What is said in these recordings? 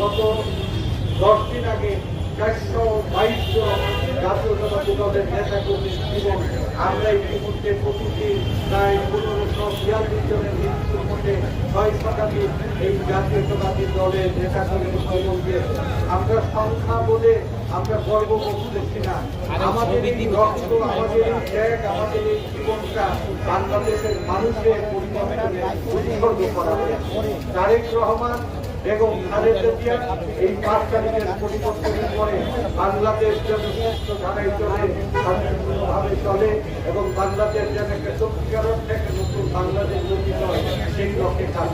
গত দশ দিন আগে চারশো বাইশ জন জাতীয়তাবাদী দলের নেতা কর্মী এবং আমরা ইতিমধ্যে প্রতিটি প্রায় পনেরোশো বিয়াল্লিশ জনের মৃত্যুর মধ্যে ছয় শতাধিক এই জাতীয়তাবাদী দলের নেতা কর্মী সম্বন্ধে আমরা সংখ্যা বলে আমরা গর্ববোধ করছি না। আমাদের এই রক্ত, আমাদের এই ত্যাগ, আমাদের এই জীবনটা বাংলাদেশের মানুষের পরিবর্তনে উৎসর্গ করা হয়েছে। তারেক রহমান এবং জিয়া এই পাঁচ তারিখের পরিবর্তনের পরে বাংলাদেশ যেন সুস্থ ধারায় চলে, শান্তিপূর্ণভাবে চলে এবং বাংলাদেশ যেন সত্যিকার নতুন বাংলাদেশ হয় সেই লক্ষ্যে কাজ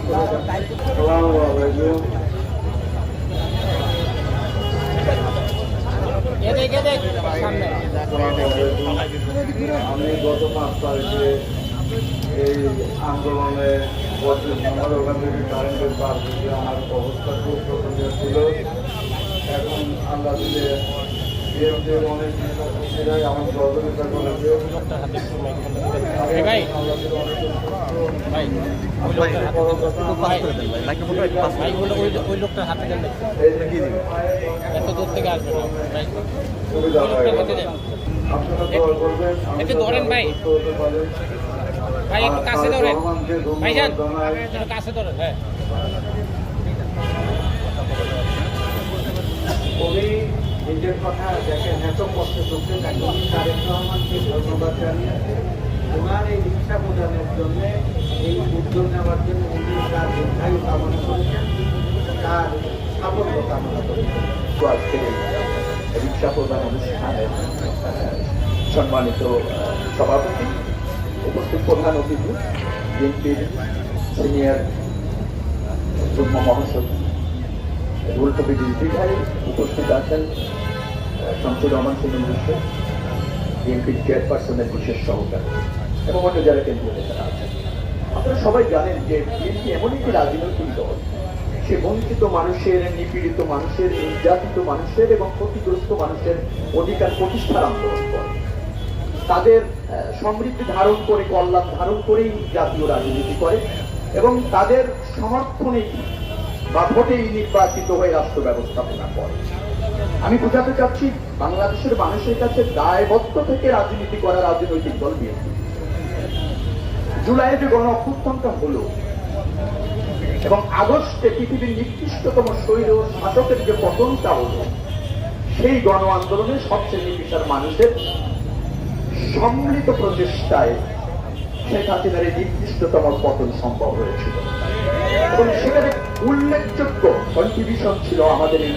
আমি গত পাঁচ তারিখে এই আন্দোলনে পঁচিশ নম্বর ওখান থেকে কারেন্টের পার থেকে আমার অবস্থা খুব শোচনীয় ছিল এখন আল্লাহ দিলে বিএমপির অনেক নেতা আমার ধরেন ভাই। ভাই একটু কাছে ধরেন। ভাইজান একটু কাছে ধরেন হ্যাঁ। নিজের কথা দেখেন এত কষ্ট করতে থাকেন তারেক রহমানকে ধন্যবাদ জানিয়েছে ওনার এই প্রদানের জন্য এই উদ্যোগ নেওয়ার জন্য উনি তার দীর্ঘায়ু কামনা করেছেন তার সাফল্য কামনা করেছেন। এই রিক্সা প্রদান অনুষ্ঠানের সম্মানিত সভাপতি উপস্থিত প্রধান অতিথি, বিএনপির সিনিয়র যুগ্ম মহাসচিব রুল ডিজি ভাই উপস্থিত আছেন শামসুর রহমান বিশ্বাস বিএনপির চেয়ারপারসনের বিশেষ সহকারী এবং অন্য যারা কেন্দ্রীয় নেতারা আছেন। আপনারা সবাই জানেন যে বিএনপি এমন একটি রাজনৈতিক দল, সে বঞ্চিত মানুষের, নিপীড়িত মানুষের, নির্যাতিত মানুষের এবং ক্ষতিগ্রস্ত মানুষের অধিকার প্রতিষ্ঠার আন্দোলন করে। তাদের সমৃদ্ধি ধারণ করে, কল্যাণ ধারণ করেই জাতীয় রাজনীতি করে এবং তাদের সমর্থনেই বা ভোটেই নির্বাচিত হয়ে রাষ্ট্র ব্যবস্থাপনা করে। আমি বোঝাতে চাচ্ছি, বাংলাদেশের মানুষের কাছে দায়বদ্ধ থেকে রাজনীতি করা রাজনৈতিক দল বিএনপি। জুলাইয়ে যে গণ অভ্যুত্থানটা হলো এবং আগস্টে পৃথিবীর নিকৃষ্টতম শৈল শাসকের যে পতনটা হলো, সেই গণ আন্দোলনে সব শ্রেণি পেশার মানুষের সম্মিলিত প্রচেষ্টায় শেখ হাসিনার এই নিকৃষ্টতম পতন সম্ভব হয়েছিল। এবং সেখানে উল্লেখযোগ্য কন্ট্রিবিউশন ছিল আমাদের এই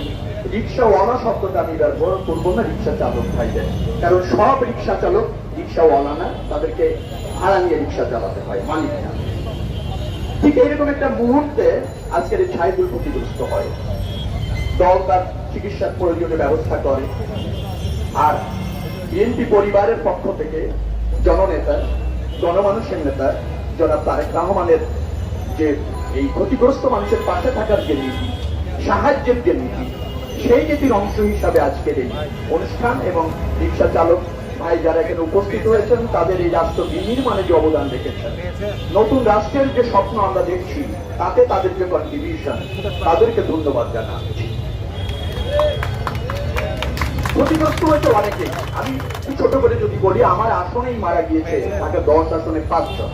রিক্সাওয়ালা শব্দটা আমি ব্যবহার করব না রিক্সা চালক ভাইদের। কারণ সব রিক্সা চালক রিক্সাওয়ালা না, তাদেরকে ভাড়া নিয়ে রিক্সা চালাতে হয়, মালিক না। ঠিক এইরকম একটা মুহূর্তে আজকের এই ছাইদুল ক্ষতিগ্রস্ত হয়। দল তার চিকিৎসার প্রয়োজনীয় ব্যবস্থা করে। আর বিএনপি পরিবারের পক্ষ থেকে জননেতা, জনমানুষের নেতা, জনাব তারেক রহমানের যে এই ক্ষতিগ্রস্ত মানুষের পাশে থাকার যে নীতি, সাহায্যের যে নীতি, সেই নীতির অংশ হিসাবে আজকের এই অনুষ্ঠান এবং রিক্সা চালক ভাই যারা এখানে উপস্থিত হয়েছেন, তাদের এই রাষ্ট্র বিনির্মাণে যে অবদান রেখেছেন, নতুন রাষ্ট্রের যে স্বপ্ন আমরা দেখছি, তাতে তাদের যে কন্ট্রিবিউশন তাদেরকে ধন্যবাদ জানাচ্ছি। ক্ষতিগ্রস্ত হয়েছে অনেকে। আমি ছোট করে যদি বলি আমার আসনেই মারা গিয়েছে ঢাকা দশ আসনে পাঁচজন।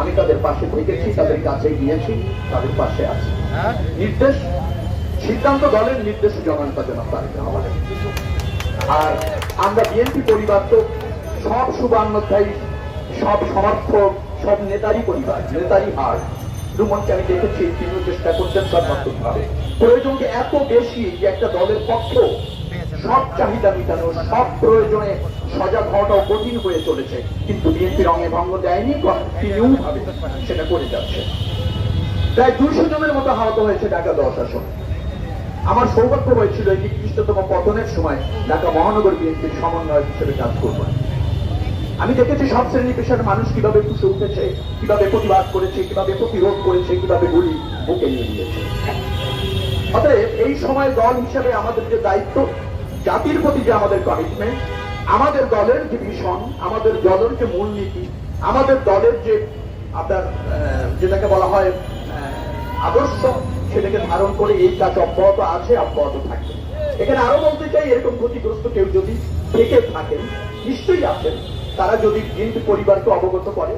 আমি তাদের পাশে থেকেছি তাদের কাছে গিয়েছি তাদের পাশে আছি। নির্দেশ সিদ্ধান্ত দলের নির্দেশ জনতা জনক তারেক আর আমরা বিএনপি পরিবার তো সব শুভান্নধ্যায়ী সব সমর্থক সব নেতারই পরিবার নেতারই হার। রুমনকে আমি দেখেছি তিনি চেষ্টা করছেন সর্বাত্মক ভাবে প্রয়োজনকে এত বেশি যে একটা দলের পক্ষ সব চাহিদা মিটানো সব প্রয়োজনে সজাগ হওয়াটাও কঠিন হয়ে চলেছে। কিন্তু বিএনপি রঙে ভঙ্গ দেয়নি, কন্টিনিউ সেটা করে যাচ্ছে। প্রায় দুইশো জনের মতো আহত হয়েছে ঢাকা দশ আসন আমার সৌভাগ্য হয়েছিল এই নিকৃষ্টতম পতনের সময় ঢাকা মহানগর বিএনপির সমন্বয়ক হিসেবে কাজ করব। আমি দেখেছি সব শ্রেণি পেশার মানুষ কীভাবে ফুসে উঠেছে, কীভাবে প্রতিবাদ করেছে, কীভাবে প্রতিরোধ করেছে, কীভাবে গুলি বুকে নিয়ে নিয়েছে। অতএব এই সময় দল হিসেবে আমাদের যে দায়িত্ব জাতির প্রতি যে আমাদের কমিটমেন্ট আমাদের দলের যে ভীষণ, আমাদের দলের যে মূলনীতি, আমাদের দলের যে আপনার যেটাকে বলা হয় আদর্শ, সেটাকে ধারণ করে এই কাজ অব্যাহত আছে, অব্যাহত থাকবে। এখানে আরও বলতে চাই, এরকম ক্ষতিগ্রস্ত কেউ যদি থেকে থাকেন, নিশ্চয়ই আছেন। তারা যদি বিএনপি পরিবারকে অবগত করে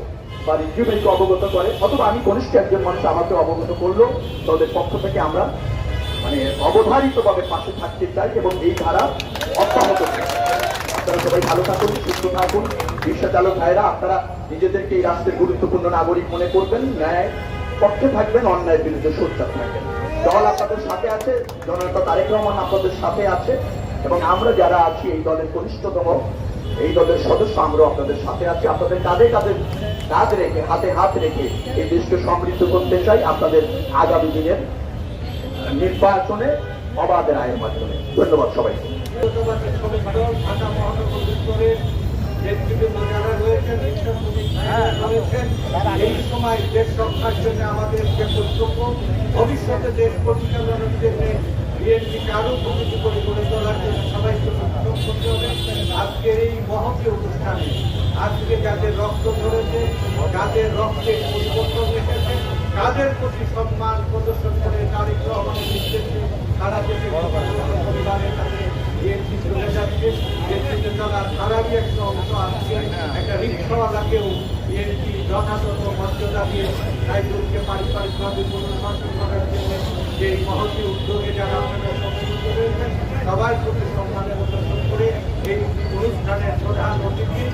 বা রিজিউমেন্টকে অবগত করে, অথবা আমি কনিষ্ঠ একজন মানুষ আমাকে অবগত করল, তাদের পক্ষ থেকে আমরা মানে অবধারিতভাবে পাশে থাকতে চাই এবং এই ধারা অব্যাহত আপনারা সবাই ভালো থাকুন, সুস্থ থাকুন। রিক্সা চালক ভাইরা, আপনারা নিজেদেরকে এই রাষ্ট্রের গুরুত্বপূর্ণ নাগরিক মনে করবেন, ন্যায় পক্ষে থাকবেন অন্যায়ের বিরুদ্ধে সোচ্চার থাকবেন। দল আপনাদের সাথে আছে, জননেতা তারেক রহমান আপনাদের সাথে আছে, এবং আমরা যারা আছি এই দলের কনিষ্ঠতম, এই দলের সদস্য আমরা আপনাদের সাথে আছি। আপনাদের কাঁধে কাঁধে কাঁধ রেখে, হাতে হাত রেখে এই দেশকে সমৃদ্ধ করতে চাই। আপনাদের আগামী দিনের নির্বাচনে, অবাধ রায়ের মাধ্যমে। ধন্যবাদ সবাইকে। এই সময় দেশ রক্ষার জন্য আমাদের যে কর্তব্য, ভবিষ্যতে দেশ পরিচালনার জন্য বিএনপিকে আরও প্রগতি করে গড়ে তোলার জন্য সবাইকে পরিশ্রম করতে হবে। আজকের এই মহতী অনুষ্ঠানে, আজকে যাদের রক্ত ধরেছে, যাদের রক্তে পরিবর্তন এসেছে তাদের প্রতি সম্মান প্রদর্শন করে তারিক রহমানের নির্দেশে সারা দেশে পরিবারের কাছে বিএনপি চলে যাচ্ছে। বিএনপিতে চলার তারারই একটা অংশ আজকে একটা রিক্সাওয়ালাকেও বিএনপি যথাযথ মর্যাদা দিয়ে সাইদুলকে পারিবারিকভাবে পুনর্বাসন করার জন্য যে মহতী উদ্যোগে যারা আপনারা সম্মিলিত রয়েছেন সবার প্রতি সম্মানের প্রদর্শন করে এই অনুষ্ঠানের প্রধান অতিথি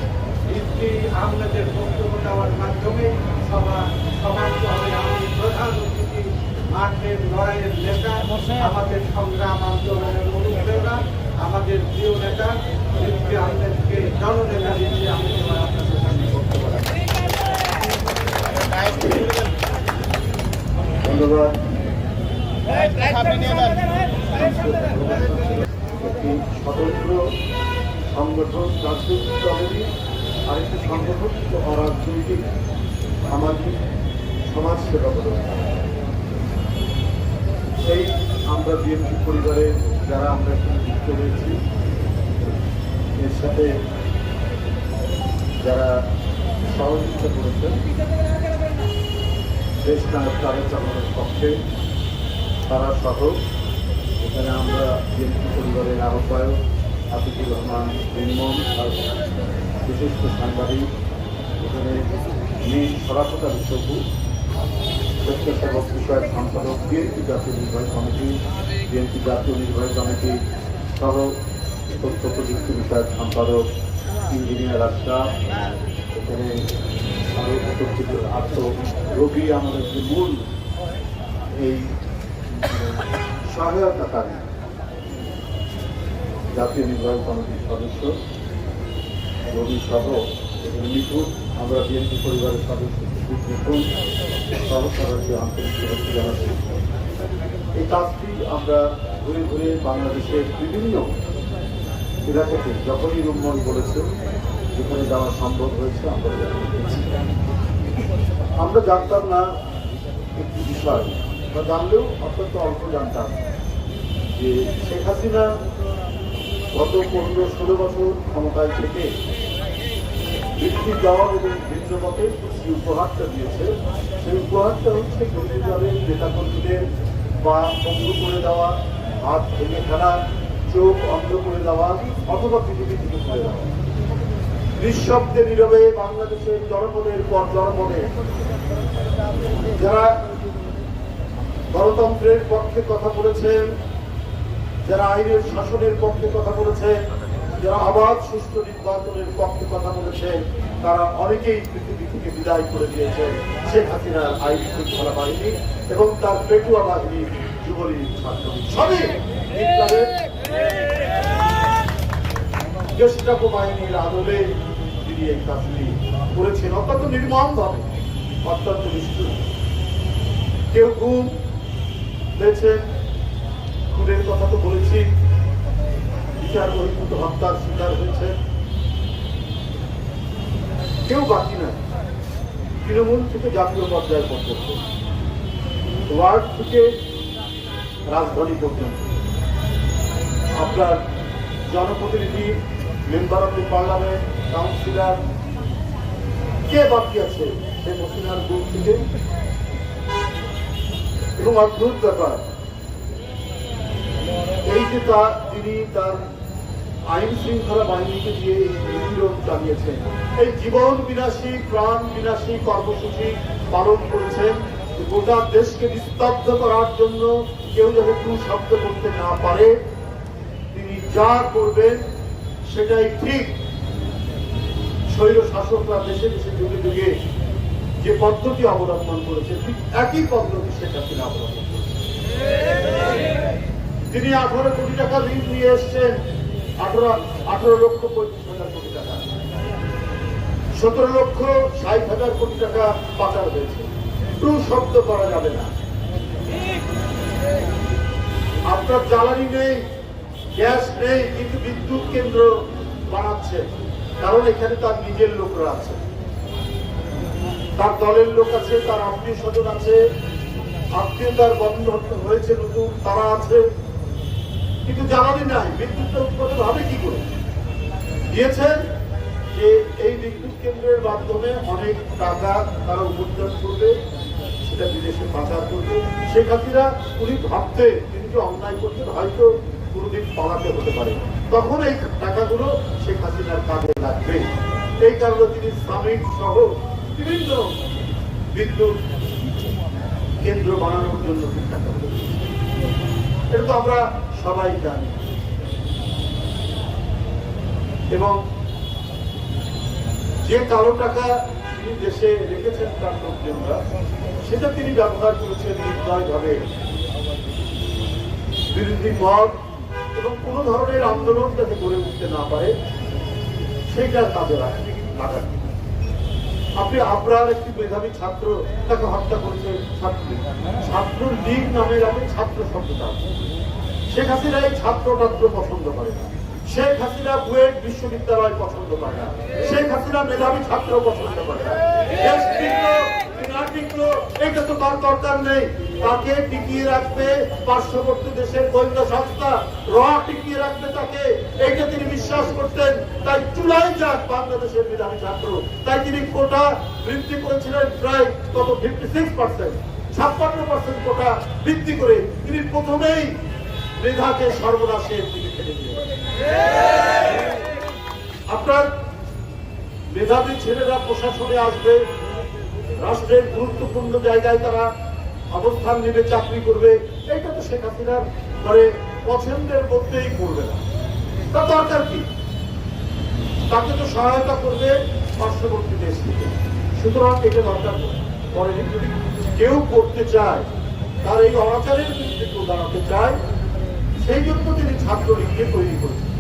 স্ত্রী আমাদের বক্তব্য দেওয়ার মাধ্যমে সভা সমাপ্ত হবে আমি প্রধান অতিথি মাঠের লড়াইয়ের নেতা আমাদের সংগ্রাম আন্দোলনের অনুপ্রেরণা আমাদের প্রিয় নেতা স্ত্রী আহমেদকে জননেতা হিসেবে আমি আপনাদের সামনে ধন্যবাদ। একটি স্বতন্ত্র সংগঠন রাজনৈতিক দলেরই আরেকটি সংগঠন অরাজনৈতিক সামাজিক সমাজ সেবা প্রদান সেই আমরা বিএনপি পরিবারের যারা আমরা এখানে যুক্ত রয়েছি, এর সাথে যারা সহযোগিতা করেছেন, দেশ নায়ক তারেক চালানোর পক্ষে তারা সহ। এখানে আমরা বিএনপি পরিবারের আহ্বায়ক আতিকুর রহমান বিশিষ্ট সাংবাদিক, এখানে মেয়ে সরাসতা বিশ্বকু স্বেচ্ছাসেবক বিষয়ক সম্পাদক বিএনপি জাতীয় নির্বাহী কমিটি, বিএনপি জাতীয় নির্বাহী কমিটি সহ তথ্য প্রযুক্তি বিষয়ক সম্পাদক, ইঞ্জিনিয়ার আশরাফ এখানে আরও উপস্থিত আত্ম রোগী আমাদের যে মূল এই, সহায়তাকারী জাতীয় নির্বাহী কমিটির সদস্য, রবি সহ আমরা বিএনপি পরিবারের সদস্য সহ আন্তরিক জানাচ্ছি এই কাজটি আমরা ঘুরে ঘুরে বাংলাদেশের বিভিন্ন এলাকাতে যখনই রুমন বলেছে, যেখানে যাওয়া সম্ভব হয়েছে, আমরা আমরা জানতাম না একটি বিষয়, বা জানলেও অত্যন্ত অল্প জানতাম যে শেখ হাসিনা গত পনেরো ষোলো বছর ক্ষমতায় থেকে বৃদ্ধি দেওয়া এবং যে উপহারটা দিয়েছে। সেই উপহারটা হচ্ছে দলের নেতাকর্মীদের বা বন্ধ করে দেওয়া, হাত ভেঙে ফেলা, চোখ অন্ধ করে দেওয়া অথবা পৃথিবী থেকে করে দেওয়া নিঃশব্দে নীরবে বাংলাদেশের জনপদের পর জনপদে যারা গণতন্ত্রের পক্ষে কথা বলেছেন, যারা আইনের শাসনের পক্ষে কথা বলেছে যারা আবাদ সুষ্ঠু নির্বাচনের পক্ষে কথা বলেছে, তারা অনেকেই পৃথিবী থেকে বিদায় করে দিয়েছে, শেখ হাসিনার আইন শৃঙ্খলা বাহিনী এবং তার পেটুয়া বাহিনী যুবলীগ ছাত্রলীগ সবই গেস্টাপো বাহিনীর আদলে তিনি এই কাজটি করেছেন। অত্যন্ত নির্মম ভাবে অত্যন্ত নিষ্ঠুর। কেউ ঘুম খুনের কথা তো বলেছি। বিচার বহির্ভূত হত্যার শিকার হয়েছে। কেউ বাকি নাই। তৃণমূল থেকে জাতীয় পর্যায় পর্যন্ত ওয়ার্ড থেকে রাজধানী পর্যন্ত। আপনার জনপ্রতিনিধি member of the parliament councillor কে বাকি আছে? শেখ হাসিনার দূর থেকে। এবং অদ্ভুত ব্যাপার, এই যে তার তিনি তার আইন শৃঙ্খলা বাহিনীকে দিয়ে এই নিপীড়ন চালিয়েছেন এই জীবন বিনাশী, প্রাণ বিনাশী কর্মসূচি পালন করেছেন। গোটা দেশকে নিস্তব্ধ করার জন্য কেউ টু শব্দ করতে না পারে। তিনি যা করবেন, সেটাই ঠিক। স্বৈর শাসকরা দেশে দেশে যুগে যুগে যে পদ্ধতি অবলম্বন করেছে, ঠিক একই পদ্ধতি সেটা তিনি অবলম্বন করেছেন তিনি আঠারো কোটি টাকা ঋণ নিয়ে এসছেন। আঠারো লক্ষ হাজার কোটি টাকা। সতেরো লক্ষ ষাট হাজার কোটি টাকা পাচার হয়েছে। টু শব্দ করা যাবে না। আপনার জ্বালানি নেই, গ্যাস নেই, কিন্তু বিদ্যুৎ কেন্দ্র বানাচ্ছে। কারণ এখানে তার নিজের লোকরা আছে। তার দলের লোক আছে, তার আত্মীয় স্বজন আছে। আত্মীয়তার বন্ধন হয়েছে, নতুন তারা আছে। কিন্তু জ্বালানি নাই। বিদ্যুৎটা উৎপাদন হবে কি করে? দিয়েছেন যে এই বিদ্যুৎ কেন্দ্রের মাধ্যমে অনেক টাকা তারা উপার্জন করবে, সেটা বিদেশে পাচার করবে। সেক্ষেত্রে উনি ভাবতে তিনি যে অন্যায় করছেন, হয়তো কোনোদিন পালাতে হতে পারে। তখন এই টাকাগুলো শেখ হাসিনার কাজে লাগবে। এই কারণে তিনি শ্রমিক সহ বিভিন্ন বিদ্যুৎ কেন্দ্র বানানোর জন্য টাকা দিয়েছেন। এটা তো আমরা সবাই জানে। এবং যে কালো টাকা তিনি দেশে রেখেছেন তার লোকজনরা, সেটা তিনি ব্যবহার করেছেন নির্দয়ভাবে। বিরোধী মত এবং কোনো ধরনের আন্দোলন যাতে গড়ে উঠতে না পারে, সেটা কাজে লাগান আপনি আপনার একটি মেধাবী ছাত্র, তাকে হত্যা করেছে ছাত্রী। ছাত্র লীগ নামের আপনি ছাত্র শব্দটা। শেখ হাসিনা এই ছাত্র টাত্র পছন্দ করে না। শেখ হাসিনা বুয়েট বিশ্ববিদ্যালয় পছন্দ করে না। শেখ হাসিনা মেধাবী ছাত্র পছন্দ করে না। এটা তিনি বিশ্বাস করতেন। তাই যাক বাংলাদেশের ছাত্র। তাই তিনি কোটা করেছিলেন প্রায় পার্সেন্ট ছাপ্পান্ন পার্সেন্ট কোটা বৃদ্ধি করে। তিনি প্রথমেই মেধাকে ঠেলে দিয়েছেন আপনার মেধাবী ছেলেরা প্রশাসনে আসবে, রাষ্ট্রের গুরুত্বপূর্ণ জায়গায় তারা অবস্থান নেবে, চাকরি করবে। এটা তো শেখ হাসিনার ধরে পছন্দের মধ্যেই করবে না। তার দরকার কি? তাকে তো সহায়তা করবে পার্শ্ববর্তী দেশ থেকে। সুতরাং এটা দরকার পরে যদি কেউ করতে চায়, তার এই অনাচারের বিরুদ্ধে কেউ দাঁড়াতে চায় সেই জন্য তিনি ছাত্রলীগকে তৈরি করেছেন।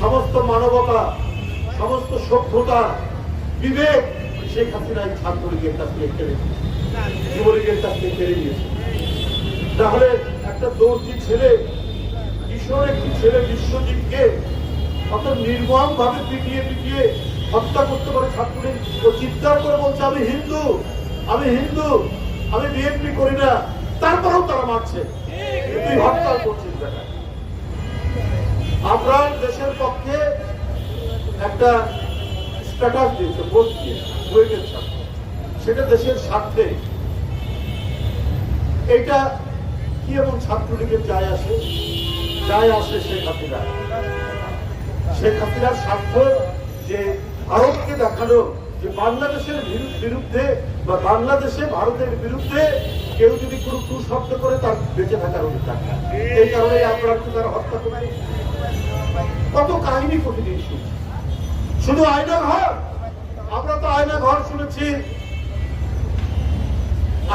সমস্ত মানবতা, সমস্ত সভ্যতা, বিবেক, শেখ হাসিনা এই ছাত্রলীগের কাছ থেকে কেড়ে যুবলীগের কাছ থেকে কেড়ে নিয়েছে। তাহলে একটা দর্জি ছেলে, কিশোর একটি ছেলে বিশ্বজিৎকে অত নির্মম ভাবে পিটিয়ে পিটিয়ে হত্যা করতে পারে ছাত্রলীগ? ও চিৎকার করে বলছে, আমি হিন্দু আমি হিন্দু, আমি বিএনপি করি না। তারপরেও তারা মারছে। তুই হত্যা করছিস আপনার দেশের পক্ষে একটা স্ট্যাটাস দিয়েছে দিয়ে সেটা দেশের স্বার্থে। এটা কি এমন ছাত্রলীগের যায় আসে? যায় আসে শেখ হাসিনা। শেখ হাসিনার স্বার্থ যে ভারতকে দেখানো, যে বাংলাদেশের বিরুদ্ধে বা বাংলাদেশে ভারতের বিরুদ্ধে কেউ যদি কোনো কুশব্দ করে তার বেঁচে থাকার অধিকার এই কারণে আপনারকে তারা হত্যা করে কত কাহিনী প্রতিদিন শুনছি শুধু আয়না ঘর আমরা তো আয়না ঘর শুনেছি।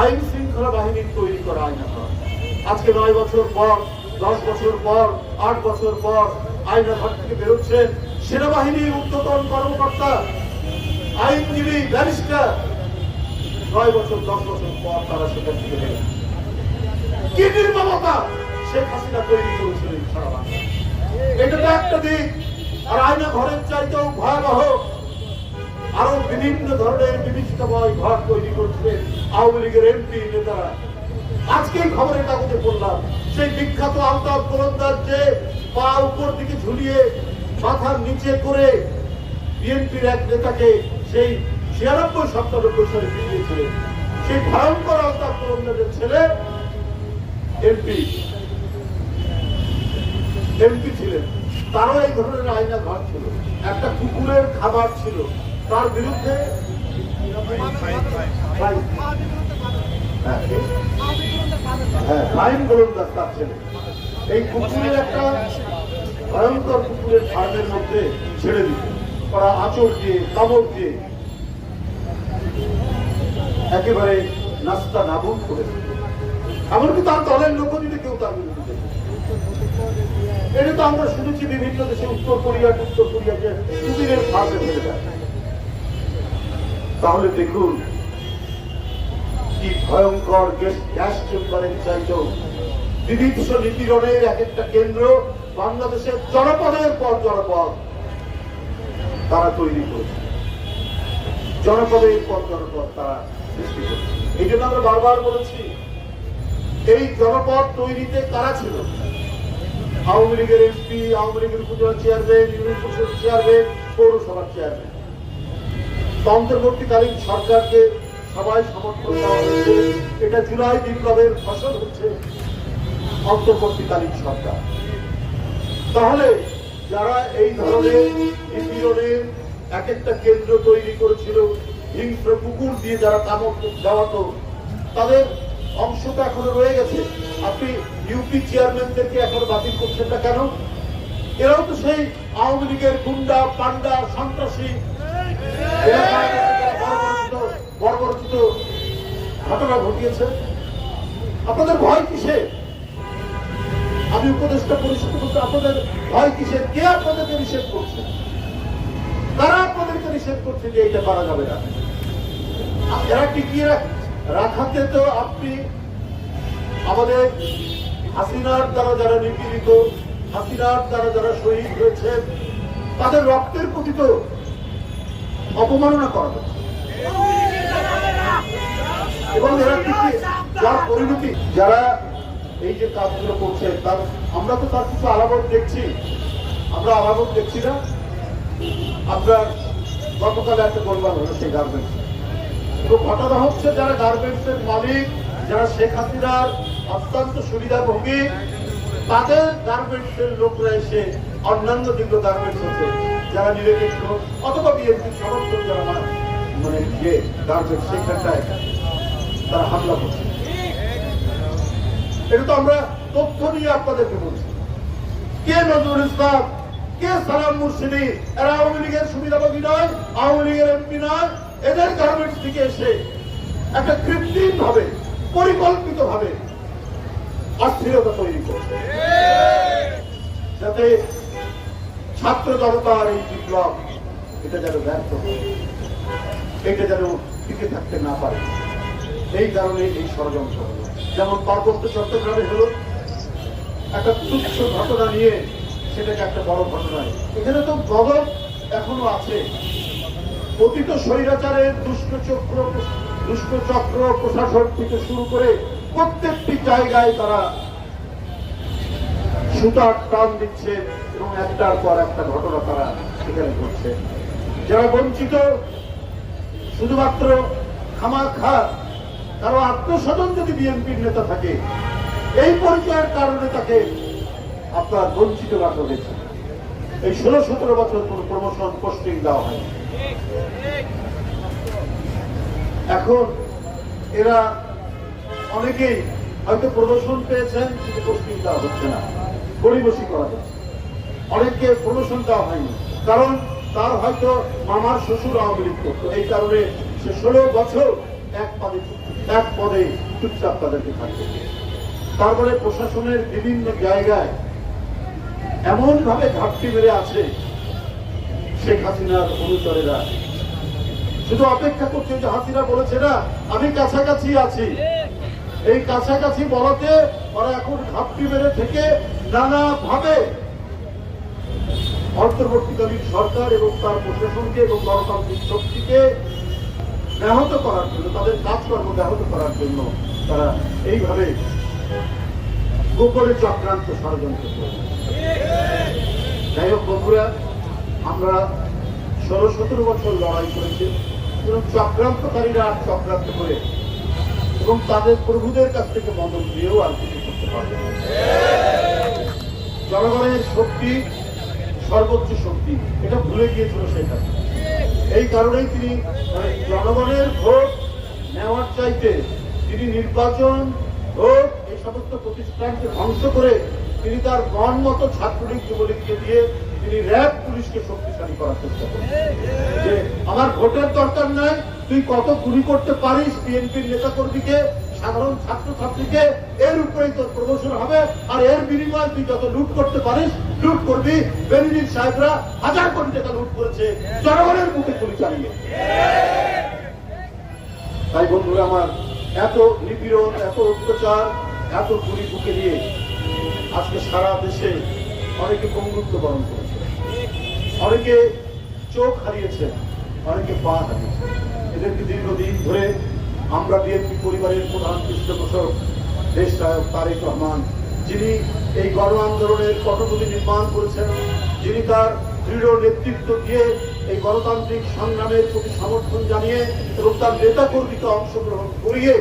আইন শৃঙ্খলা বাহিনীর তৈরি করা আয়না ঘর আজকে নয় বছর পর, দশ বছর পর, আট বছর পর আয়না ঘর থেকে বেরোচ্ছেন সেনাবাহিনীর উর্ধ্বতন কর্মকর্তা, আইনজীবী, ব্যারিস্টার নয় বছর, দশ বছর পর তারা সেখান থেকে বেরোয় কি নির্মমতা? শেখ হাসিনা তৈরি করেছিলেন সারা বাংলা এটা তো একটা দিক। আর আয়না ঘরের চাইতেও ভয়াবহ। আরও বিভিন্ন ধরনের বিভীষিকাময় ঘর তৈরি করছিলেন আওয়ামী লীগের এমপি নেতারা। আজকেই খবরের কাগজে পড়লাম, সেই বিখ্যাত আলতাফ গোলন্দার যে পা উপর দিকে ঝুলিয়ে মাথার নিচে করে বিএনপির এক নেতাকে সেই ছিয়ানব্বই সাতানব্বই সালে ফিরিয়েছিলেন সেই ভয়ঙ্কর আলতাফ গোলন্দাজের ছেলে এমপি। এমপি ছিলেন। তারও এই ধরনের আইনা ঘর ছিল। একটা কুকুরের খাবার ছিল। তার বিরুদ্ধে হ্যাঁ? হ্যাঁ এই কুকুরের একটা ভয়ঙ্কর কুকুরের ফার্মের মধ্যে ছেড়ে দিত ওরা আচর দিয়ে, কামড় দিয়ে একেবারে নাস্তা নাবুদ করে এমনকি তার দলের লোক যদি কেউ তার এটা তো আমরা শুনেছি বিভিন্ন দেশে উত্তর কোরিয়া, উত্তর কোরিয়াকে কুমিরের ফাঁসে ফেলে দেয় তাহলে দেখুন কি ভয়ঙ্কর গ্যাস গ্যাস চেম্বারের চাইতো বিভৎস নিপীড়নের এক একটা কেন্দ্র বাংলাদেশের জনপদের পর জনপদ তারা তৈরি করেছে। জনপদের পর জনপদ তারা আমরা বারবার বলেছি, এই জনপদ তৈরিতে কারা ছিল? আওয়ামী লীগের এমপি, আওয়ামী লীগের উপজেলা চেয়ারম্যান ইউনিয়ন চেয়ারম্যান পৌরসভার চেয়ারম্যান সরকারকে সবাই সমর্থন দেওয়া হয়েছে এটা জুলাই বিপ্লবের ফসল হচ্ছে অন্তর্বর্তীকালীন সরকার। তাহলে যারা এই ধরনের এক একটা কেন্দ্র তৈরি করেছিল হিংস্র কুকুর দিয়ে যারা কামড় দেওয়াতো তাদের অংশটা এখনও রয়ে গেছে। আপনি ইউপি চেয়ারম্যানদেরকে এখন বাতিল করছেন না কেন? এরাও তো সেই আওয়ামী লীগের গুন্ডা পান্ডা সন্ত্রাসী, বর্বরচিত- ঘটনা ঘটিয়েছে। আপনাদের ভয় কিসে? আমি উপদেষ্টা পরিষদ বলতে আপনাদের ভয় কিসে? কে আপনাদেরকে নিষেধ করছে? তারা আপনাদেরকে নিষেধ করছে যে এটা করা যাবে না। এরা টিকিয়ে রাখ- রাখাতে তো আপনি আমাদের হাসিনার দ্বারা যারা নিপীড়িত, হাসিনার দ্বারা যারা শহীদ হয়েছেন, তাদের রক্তের প্রতি তো অপমাননা করা হচ্ছে। এবং এরা যার পরিণতি, যারা এই যে কাজগুলো করছে, তার আমরা তো তার কিছু আলামত দেখছি। আমরা আলামত দেখছি না। আপনার গতকালে একটা গোলমাল হলো সেই গার্মেন্টস তো ঘটনা হচ্ছে যারা গার্মেন্টস এর মালিক, যারা শেখ হাসিনার অত্যন্ত সুবিধাভোগী, তাদের গার্মেন্টস এর লোকরা এসে অন্যান্য যেগুলো গার্মেন্টস আছে যারা নিরপেক্ষ অথবা বিএনপির সমর্থক যারা মানে যে গার্মেন্টস সেখানটায় তারা হামলা করছে। এটা তো আমরা তথ্য নিয়ে আপনাদেরকে বলছি। কে নজরুল ইসলাম কে সালাম মুর্শিদি? এরা আওয়ামী লীগের সুবিধাভোগী নয়, আওয়ামী লীগের এমপি নয়, এদের গার্মেন্টস থেকে এসে একটা কৃত্রিম ভাবে পরিকল্পিত ভাবে অস্থিরতা তৈরি করছে যাতে ছাত্র জনতার এই বিপ্লব এটা যেন ব্যর্থ এটা যেন টিকে থাকতে না পারে। এই কারণে এই ষড়যন্ত্র। যেমন পার্বত্য চট্টগ্রামে হলো, একটা তুচ্ছ ঘটনা নিয়ে সেটাকে একটা বড় ঘটনায় এখানে তো গদর এখনও আছে। পতিত স্বৈরাচারের দুষ্ট চক্র দুষ্ট চক্র প্রশাসন থেকে শুরু করে প্রত্যেকটি জায়গায় তারা সুতার টান দিচ্ছে এবং একটার পর একটা ঘটনা তারা সেখানে ঘটছে। যারা বঞ্চিত, শুধুমাত্র খামা খা কারও আত্মস্বজন যদি বিএনপির নেতা থাকে, এই পরিচয়ের কারণে তাকে আপনার বঞ্চিত রাখা হয়েছে। এই ষোলো সতেরো বছর কোন প্রমোশন পোস্টিং দেওয়া হয় এখন এরা অনেকেই হয়তো প্রমোশন পেয়েছেন, কিন্তু পোস্টিং দেওয়া হচ্ছে না। গরিবসি করা হচ্ছে। অনেককে প্রমোশন দেওয়া হয়নি। কারণ তার হয়তো মামার শ্বশুর আওয়ামী লীগ করতো। এই কারণে সে ষোলো বছর এক পদে এক পদে চুপচাপ তাদেরকে থাকবে তারপরে প্রশাসনের বিভিন্ন জায়গায় এমন ভাবে ঘাটতি মেরে আছে শেখ হাসিনার অনুচরেরা। শুধু অপেক্ষা করছে যে হাসিনা বলেছে না, আমি কাছাকাছি আছি। এই কাছাকাছি বলাতে ওরা এখন ঘাপটি মেরে থেকে নানা ভাবে অন্তর্বর্তীকালীন সরকার এবং তার প্রশাসনকে এবং গণতান্ত্রিক শক্তিকে ব্যাহত করার জন্য, তাদের কাজকর্ম ব্যাহত করার জন্য তারা এইভাবে গোপনে চক্রান্ত ষড়যন্ত্র করছে। যাই হোক বন্ধুরা, আমরা ষোলো সতেরো বছর লড়াই করেছি এবং চক্রান্তকারীরা আর চক্রান্ত করে এবং তাদের প্রভুদের কাছ থেকে মদত দিয়েও আর কিছু করতে পারবে জনগণের শক্তি, সর্বোচ্চ শক্তি, এটা ভুলে গিয়েছিল সেটা এই কারণেই তিনি মানে জনগণের ভোট নেওয়ার চাইতে তিনি নির্বাচন, ভোট, এই সমস্ত প্রতিষ্ঠানকে ধ্বংস করে তিনি তার মন মতো ছাত্রলীগ যুবলীগকে দিয়ে তিনি র্যাব পুলিশকে শক্তিশালী করার চেষ্টা করেন যে আমার ভোটের দরকার নাই, তুই কত গুলি করতে পারিস বিএনপির নেতা কর্মীকে সাধারণ ছাত্রছাত্রীকে, এর উপরেই তোর হবে, আর এর বিনিময়ে তুই যত লুট করতে পারিস, লুট করবি। সাহেবরা হাজার কোটি টাকা লুট করেছে, জনগণের মুখে গুলি চালিয়ে। তাই বন্ধুরা, আমার এত নিপীড়ন, এত অত্যাচার, এত গুলি বুকে নিয়ে আজকে সারা দেশে অনেকে বন্ধুত্ব বরণ করেছে। অনেকে চোখ হারিয়েছেন, অনেকে পা হারিয়েছেন। এদেরকে দীর্ঘদিন ধরে আমরা বিএনপি পরিবারের প্রধান পৃষ্ঠপোষক দেশ নায়ক তারেক রহমান, যিনি এই গণ আন্দোলনের পটভূমি নির্মাণ করেছেন, যিনি তার দৃঢ় নেতৃত্ব দিয়ে এই গণতান্ত্রিক সংগ্রামের প্রতি সমর্থন জানিয়ে এবং তার নেতা কর্মীকে অংশগ্রহণ করিয়ে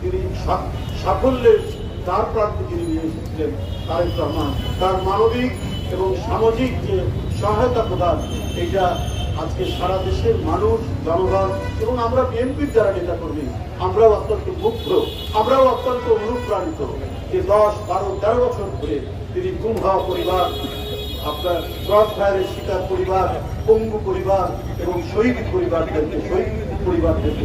তিনি সাফল্যের তার প্রান্তে যিনি এসেছিলেন, তারেক রহমান, তার মানবিক এবং সামাজিক যে সহায়তা প্রদান, এটা আজকে সারা দেশের মানুষ, জনগণ এবং আমরা বিএনপির যারা নেতা কর্মী আমরাও অত্যন্ত মুগ্ধ, আমরাও অত্যন্ত অনুপ্রাণিত যে দশ, বারো, তেরো বছর ধরে তিনি গুম হওয়া পরিবার আপনার ক্রস ফায়ারের শিকার পরিবার, পঙ্গু পরিবার এবং শহীদ পরিবারদেরকে শহীদ পরিবারদেরকে।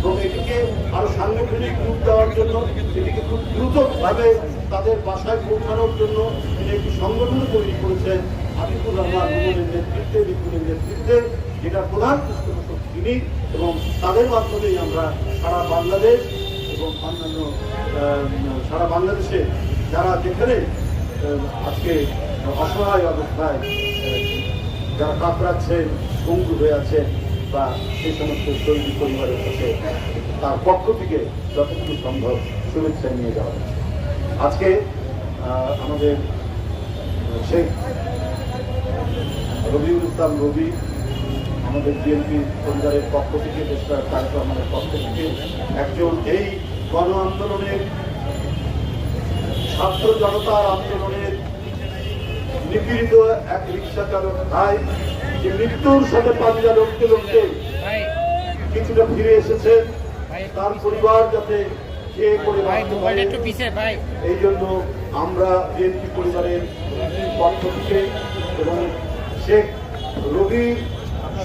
এবং এটিকে আরও সাংগঠনিক রূপ দেওয়ার জন্য, এটিকে খুব দ্রুতভাবে তাদের বাসায় পৌঁছানোর জন্য তিনি একটি সংগঠন তৈরি করেছেন আতিকুর রহমান নেতৃত্বে বিপুলের নেতৃত্বে, যেটা প্রধান পৃষ্ঠপোষক তিনি এবং তাদের মাধ্যমেই আমরা সারা বাংলাদেশ এবং অন্যান্য সারা বাংলাদেশে যারা যেখানে আজকে অসহায় অবস্থায় যারা কাতরাচ্ছেন পঙ্গু হয়ে আছে বা সেই সমস্ত শহীদ পরিবারের কাছে তার পক্ষ থেকে যতটুকু সম্ভব শুভেচ্ছা নিয়ে যাওয়া আজকে আমাদের শেখ রবিউল ইসলাম রবি আমাদের বিএনপি পরিবারের পক্ষ থেকে দেশটা কার্যক্রমের পক্ষ থেকে একজন এই গণ আন্দোলনের ছাত্র জনতার আন্দোলনের নিপীড়িত এক রিক্সা চালক ভাই যে মৃত্যুর সাথে পাঞ্জা লড়তে লড়তে কিছুটা ফিরে এসেছে তার পরিবার যাতে এই জন্য আমরা বিএনপি পরিবারের পক্ষ থেকে এবং শেখ রবির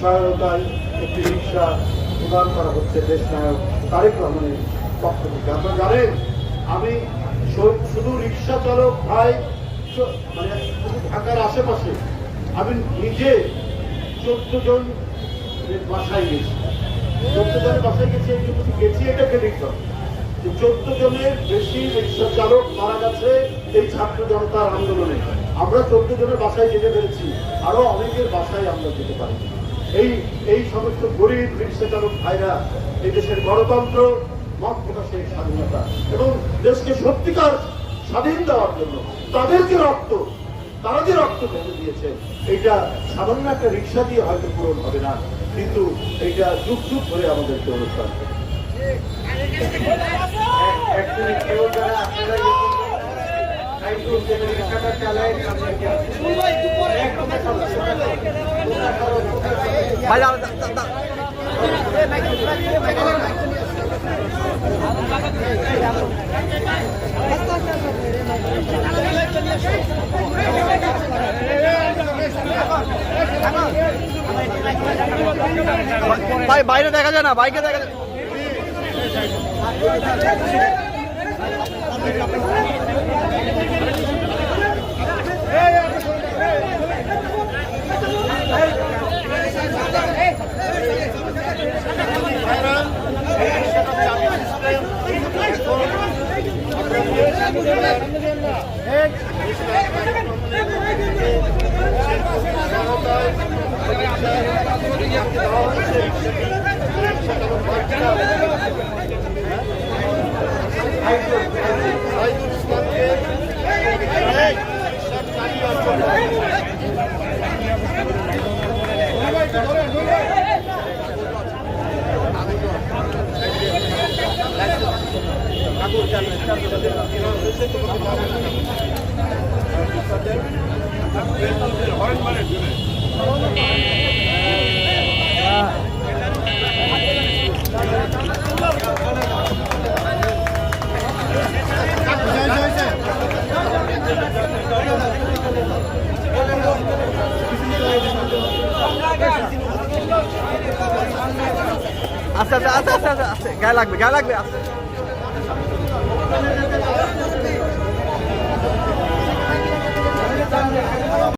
সহায়তায় একটি রিক্সা প্রদান করা হচ্ছে দেশ নায়ক তারেক রহমানের পক্ষ থেকে। আপনারা জানেন আমি শুধু রিক্সা চালক ভাই মানে ঢাকার আশেপাশে আমি নিজে চোদ্দ জন বাসায় গেছি। চোদ্দ জনের বাসায় গেছি গেছি এটাকে লিখলাম যে চোদ্দ জনের বেশি রিক্সা চালক মারা গেছে, এই ছাত্র জনতার আন্দোলনে। আমরা চোদ্দ জনের বাসায় যেতে পেরেছি, আরও অনেকের বাসায় আমরা যেতে পারি এই এই সমস্ত গরিব রিক্সা চালক ভাইরা এই দেশের গণতন্ত্র, মত প্রকাশের স্বাধীনতা এবং দেশকে সত্যিকার স্বাধীন দেওয়ার জন্য তাদের যে রক্ত তারা যে রক্ত ঢেলে দিয়েছে এইটা সাধারণ একটা রিক্সা দিয়ে হয়তো পূরণ হবে না কিন্তু এইটা যুগ যুগ ধরে আমাদেরকে অনুষ্ঠান করে অ্যাকচুয়ালি ভাই বাইরে দেখা যায় না বাইকে দেখা যায় সাইদুল ইসলামকে আস্তে আস্তে আস্তে আস্তে আস্তে গায়ে লাগবে গায়ে লাগবে আস্তে